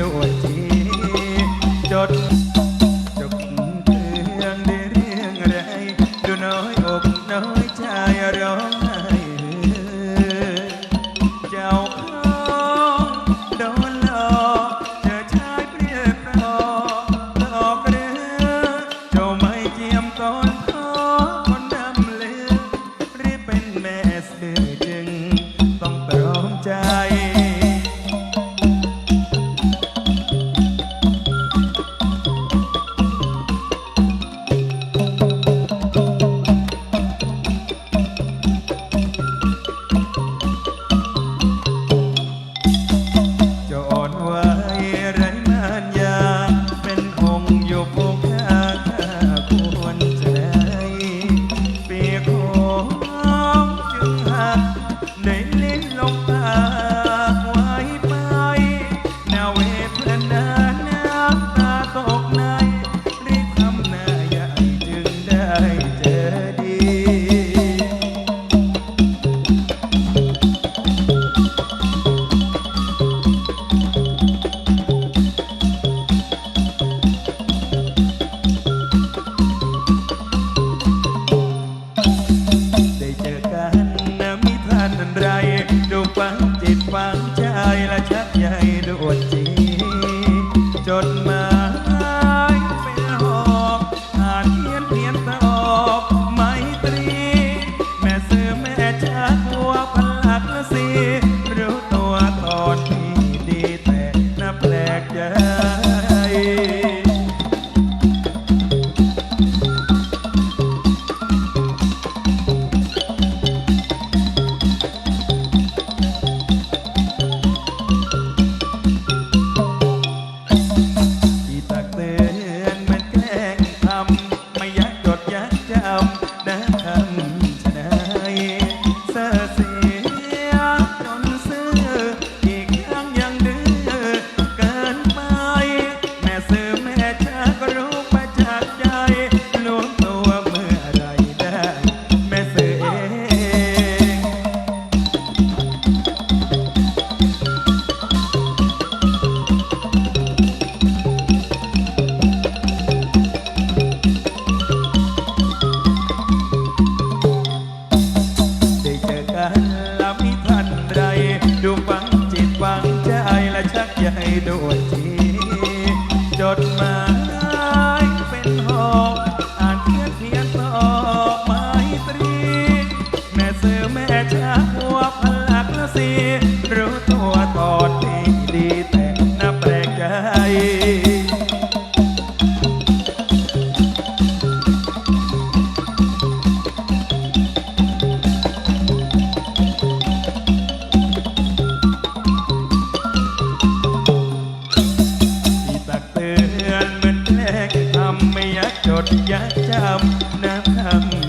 ด้วยทีจดจบเรื่องได้เรื่องไรดูน้อยอกน้อยใจร้อน praia. น down. you, hey, do it. ยัจำน้ำคำ